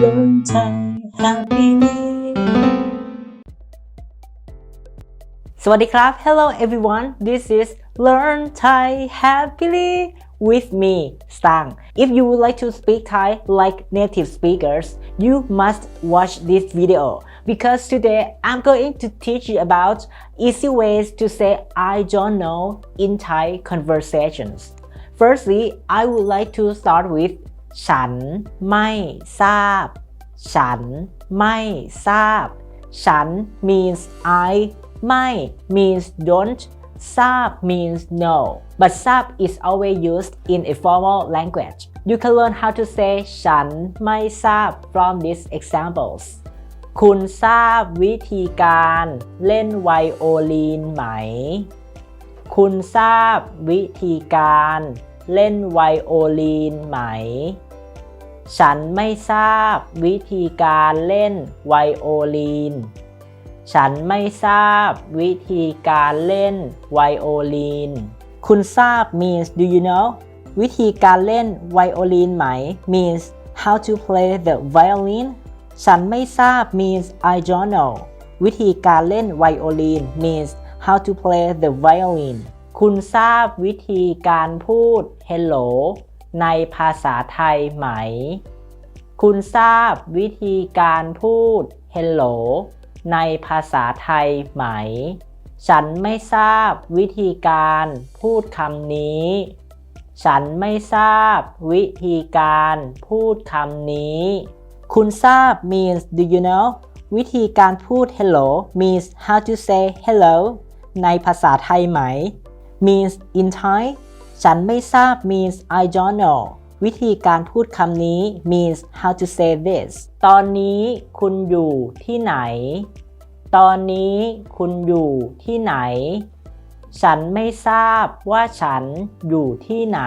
learn Thai happily สวัสดีครับ Hello everyone this is Learn Thai happily with me Stang if you would like to speak Thai like native speakers you must watch this video because today I'm going to teach you about easy ways to say I don't know in Thai conversations Firstly I would like to start with ฉันไม่ทราบ ฉันไม่ทราบ ฉัน means I ไม่ means don't ทราบ means no but ทราบ is always used in a formal language you can learn how to say ฉันไม่ทราบ from these examples คุณทราบวิธีการเล่นไวโอลินไหม คุณทราบวิธีการเล่นไวโอลินไหม ฉันไม่ทราบวิธีการเล่นไวโอลิน ฉันไม่ทราบวิธีการเล่นไวโอลิน คุณทราบ means do you know วิธีการเล่นไวโอลินไหม means how to play the violin ฉันไม่ทราบ means I don't know วิธีการเล่นไวโอลิน means how to play the violin คุณทราบวิธีการพูด hello ในภาษาไทยไหม คุณทราบวิธีการพูด hello ในภาษาไทยไหม ฉันไม่ทราบวิธีการพูดคำนี้ ฉันไม่ทราบวิธีการพูดคำนี้ คุณทราบ means do you know วิธีการพูด hello means how to say hello ในภาษาไทยไหม means in Thai ฉันไม่ทราบ means I don't know วิธีการพูดคำนี้ means how to say this ตอนนี้คุณอยู่ที่ไหน ตอนนี้คุณอยู่ที่ไหน ฉันไม่ทราบว่าฉันอยู่ที่ไหน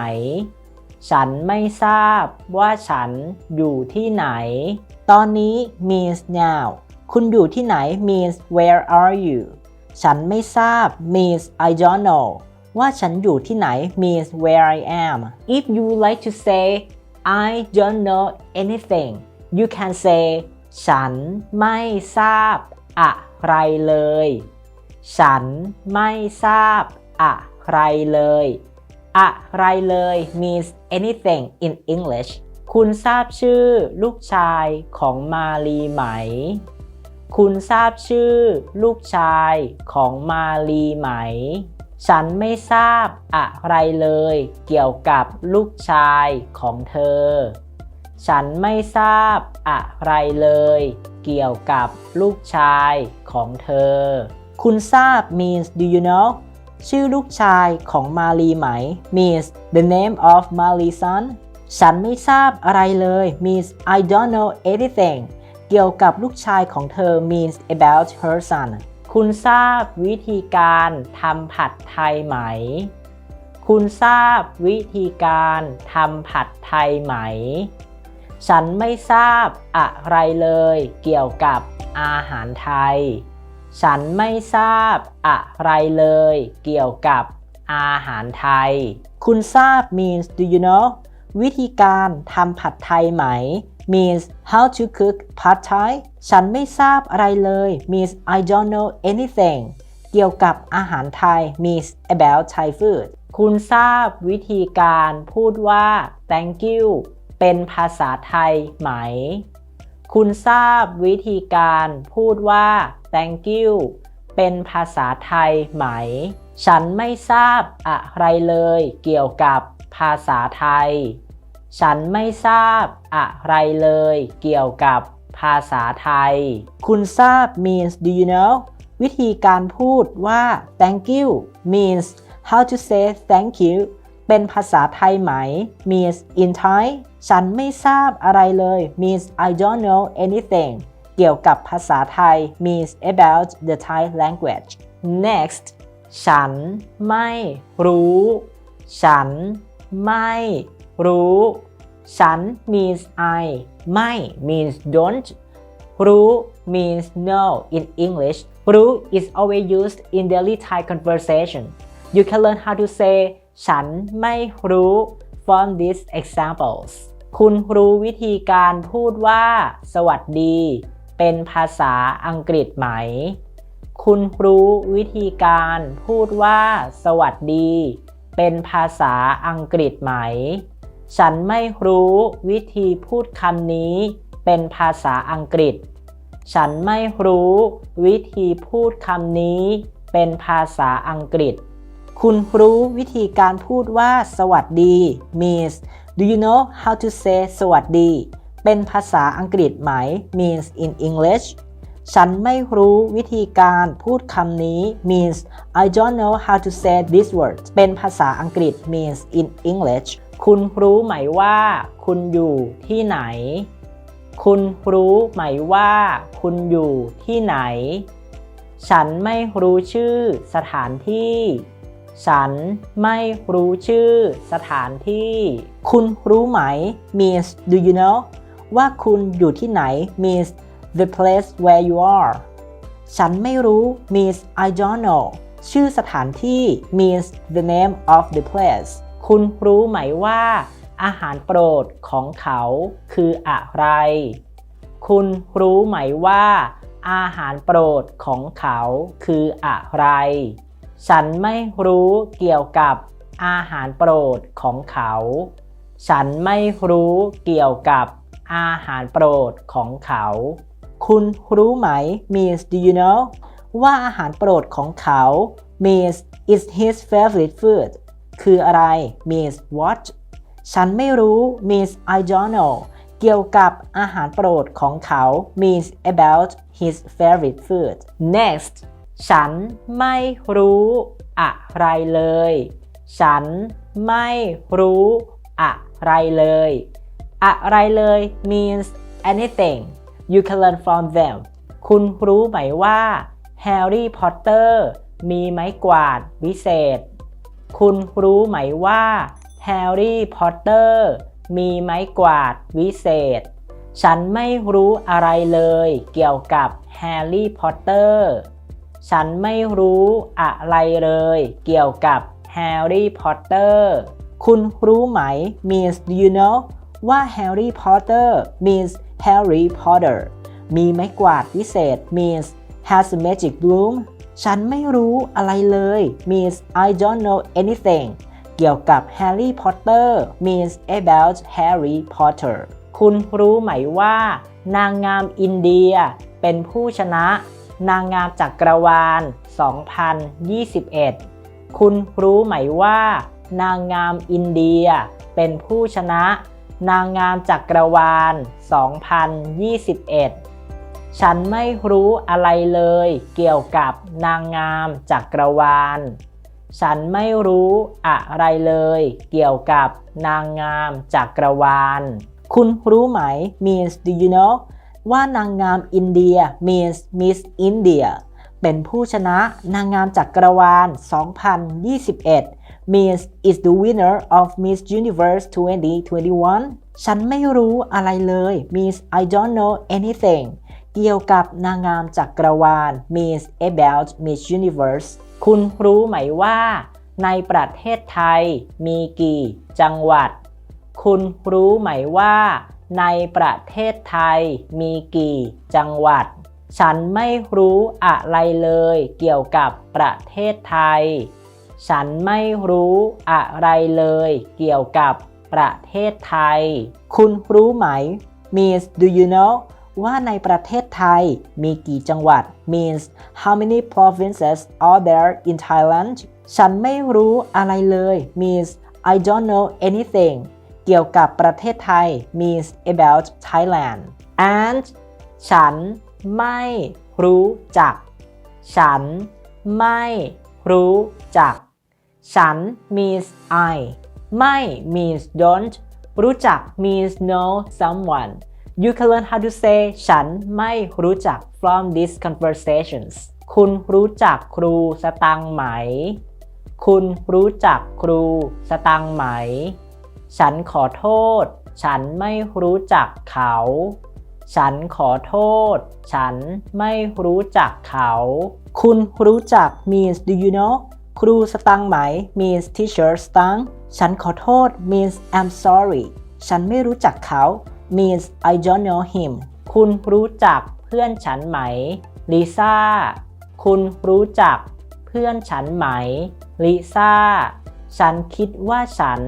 ฉันไม่ทราบว่าฉันอยู่ที่ไหน ตอนนี้ means now คุณอยู่ที่ไหน means where are you ฉันไม่ทราบ means I don't know ว่าฉันอยู่ที่ไหน means where I am if you like to say I don't know anything you can say ฉันไม่ทราบอะไรเลย ฉันไม่ทราบอะไรเลย อะไรเลย means anything in English คุณทราบชื่อลูกชายของมาลีไหม คุณทราบชื่อลูกชายของมาลีไหม ฉันไม่ทราบอะไรเลยเกี่ยวกับลูกชายของเธอ ฉันไม่ทราบอะไรเลยเกี่ยวกับลูกชายของเธอ คุณทราบ means do you know ชื่อลูกชายของมาลีไหม means the name of Mali's son ฉันไม่ทราบอะไรเลย means I don't know anything เกี่ยวกับลูกชายของเธอ means about her son คุณทราบวิธีการทำผัดไทยไหม คุณทราบวิธีการทำผัดไทยไหม ฉันไม่ทราบอะไรเลยเกี่ยวกับอาหารไทย ฉันไม่ทราบอะไรเลยเกี่ยวกับอาหารไทย คุณทราบ means do you know วิธีการทำผัดไทยไหม means how to cook pad thai ฉันไม่ทราบอะไรเลย means I don't know anything เกี่ยวกับอาหารไทย means about Thai food คุณทราบวิธีการพูดว่า thank you เป็นภาษาไทยไหม คุณทราบวิธีการพูดว่า thank you เป็นภาษาไทยไหม ฉันไม่ทราบอะไรเลย เกี่ยวกับภาษาไทย ฉันไม่ทราบ อะไรเลยเกี่ยวกับภาษาไทย คุณทราบ means do you know วิธีการพูดว่า thank you means how to say thank you เป็นภาษาไทยไหม means in Thai ฉันไม่ทราบอะไรเลย means I don't know anything เกี่ยวกับภาษาไทย means about the Thai language next ฉันไม่รู้ ฉันไม่รู้ ฉัน means I ไม่ means don't รู้ means no in English รู้ is always used in daily Thai conversation you can learn how to say ฉันไม่รู้ from these examples คุณรู้วิธีการพูดว่า สวัสดี เป็นภาษาอังกฤษไหม คุณรู้วิธีการพูดว่า สวัสดี เป็นภาษาอังกฤษไหม ฉันไม่รู้วิธีพูดคำนี้เป็นภาษาอังกฤษ ฉันไม่รู้วิธีพูดคำนี้เป็นภาษาอังกฤษ คุณรู้วิธีการพูดว่าสวัสดี means do you know how to say สวัสดี เป็นภาษาอังกฤษไหม means in English ฉันไม่รู้วิธีการพูดคำนี้ means I don't know how to say this word เป็นภาษาอังกฤษ means in English คุณรู้ไหมว่าคุณอยู่ที่ไหน คุณรู้ไหมว่าคุณอยู่ที่ไหน ฉันไม่รู้ชื่อสถานที่ ฉันไม่รู้ชื่อสถานที่ คุณรู้ไหม means do you know ว่าคุณอยู่ที่ไหน means the place where you are ฉันไม่รู้ means I don't know ชื่อสถานที่ means the name of the place คุณรู้ไหมว่าอาหารโปรดของเขาคืออะไร คุณรู้ไหมว่า อาหารโปรดของเขาคืออะไร ฉันไม่รู้เกี่ยวกับอาหารโปรดของเขา ฉันไม่รู้เกี่ยวกับอาหารโปรดของเขา คุณรู้ไหม means do you know ว่าอาหารโปรดของเขา means is his favorite food คืออะไร means what ฉันไม่รู้ means I don't know เกี่ยวกับอาหารโปรดของเขา means about his favorite food next ฉันไม่รู้อะไรเลย ฉันไม่รู้อะไรเลย อะไรเลย means anything you can learn from them คุณรู้ไหมว่าแฮร์รี่พอตเตอร์มีไม้กวาดวิเศษ คุณรู้ไหมว่าแฮร์รี่พอตเตอร์มีไม้กวาดวิเศษ ฉันไม่รู้อะไรเลยเกี่ยวกับแฮร์รี่พอตเตอร์ ฉันไม่รู้อะไรเลยเกี่ยวกับแฮร์รี่พอตเตอร์ คุณรู้ไหม means do you know ว่าแฮร์รี่พอตเตอร์ means Harry Potter มีไม้กวาดวิเศษ means has a magic broom ฉันไม่รู้อะไรเลย means I don't know anything เกี่ยวกับ Harry Potter means about Harry Potter คุณรู้ไหมว่า นางงามอินเดียเป็นผู้ชนะ นางงามจักรวาล 2021 คุณรู้ไหมว่า นางงามอินเดียเป็นผู้ชนะ นางงามจักรวาล 2021 ฉันไม่รู้อะไรเลยเกี่ยวกับนางงามจักรวาล ฉันไม่รู้อะไรเลยเกี่ยวกับนางงามจักรวาล คุณรู้ไหม means do you know ว่านางงามอินเดีย means Miss India เป็นผู้ชนะนางงามจักรวาล 2021 means is the winner of Miss Universe 2021 ฉันไม่รู้อะไรเลย means I don't know anything เกี่ยวกับนางงามจักรวาล means about Miss Universe คุณรู้ไหมว่า ในประเทศไทยมีกี่จังหวัด คุณรู้ไหมว่า ในประเทศไทยมีกี่จังหวัด ฉันไม่รู้อะไรเลยเกี่ยวกับประเทศไทย ฉันไม่รู้อะไรเลยเกี่ยวกับประเทศไทย คุณรู้ไหม means do you know ว่าในประเทศไทยมีกี่จังหวัด means how many provinces are there in Thailand ฉันไม่รู้อะไรเลย means I don't know anything เกี่ยวกับประเทศไทย means about Thailand and ฉันไม่รู้จัก ฉันไม่รู้จัก ฉัน means I ไม่ means don't รู้จัก means know someone you can learn how to say ฉันไม่รู้จัก from these conversations คุณรู้จักครูสตังไหม คุณรู้จักครูสตังไหม ฉันขอโทษ ฉันไม่รู้จักเขา ฉันขอโทษ ฉันไม่รู้จักเขา คุณรู้จัก means do you know ครูสตังไหม means teacher สตังฉันขอโทษ means I'm sorry ฉันไม่รู้จักเขา means I don't know him คุณรู้จักเพื่อนฉันไหม ลิซ่า คุณรู้จักเพื่อนฉันไหม ลิซ่า ฉันคิดว่าฉัน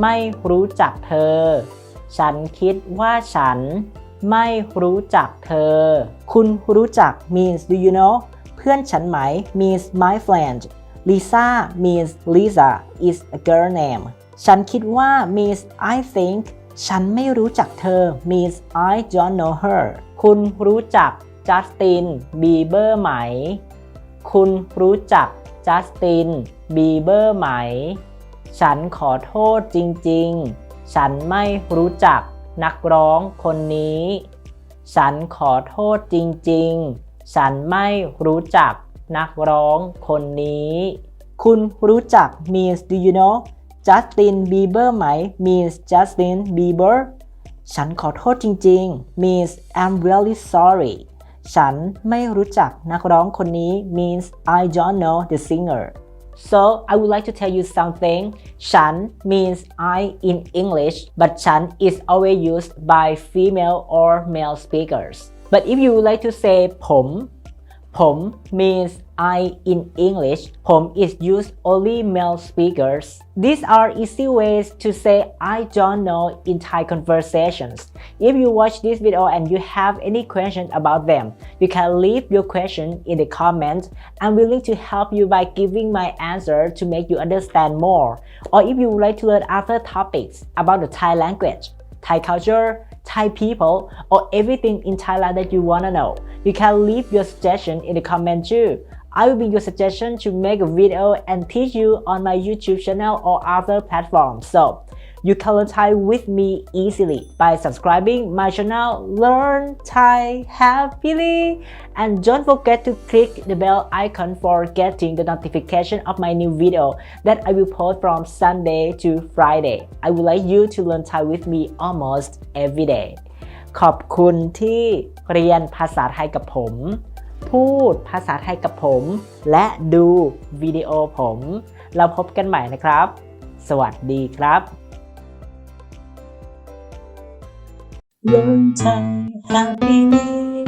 ไม่รู้จักเธอ ฉันคิดว่าฉันไม่รู้จักเธอ คุณรู้จัก means do you know เพื่อนฉันไหม means my friend Lisa means Lisa is a girl name ฉันคิดว่า means I think ฉันไม่รู้จักเธอ means I don't know her คุณรู้จักจัสตินบีเบอร์ไหม คุณรู้จักจัสตินบีเบอร์ไหม ฉันขอโทษจริงๆ ฉันไม่รู้จักนักร้องคนนี้ ฉันขอโทษจริงๆ ฉันไม่รู้จักนักร้องคนนี้ คุณรู้จัก means do you know Justin Bieber ไหม means Justin Bieber ฉันขอโทษจริงๆ means I'm really sorry ฉันไม่รู้จักนักร้องคนนี้ means I don't know the singer So I would like to tell you something ฉัน means I in English but ฉัน is always used by female or male speakers but if you would like to say ผม ผม means I in English ผม is used only male speakers these are easy ways to say I don't know in Thai conversations if you watch this video and you have any question about them you can leave your question in the comment I'm willing to help you by giving my answer to make you understand more or if you would like to learn other topics about the Thai language Thai culture, Thai people, or everything in Thailand that you want to know. You can leave your suggestion in the comment too. I will be your suggestion to make a video and teach you on my YouTube channel or other platforms. So you can learn Thai with me easily by subscribing my channel Learn Thai Happily and don't forget to click the bell icon for getting the notification of my new video that I will post from Sunday to Friday. I would like you to learn Thai with me almost every day ขอบคุณที่เรียนภาษาไทยกับผม พูดภาษาไทยกับผม และดูวิดีโอผม เราพบกันใหม่นะครับ สวัสดีครับ Learn Thai happily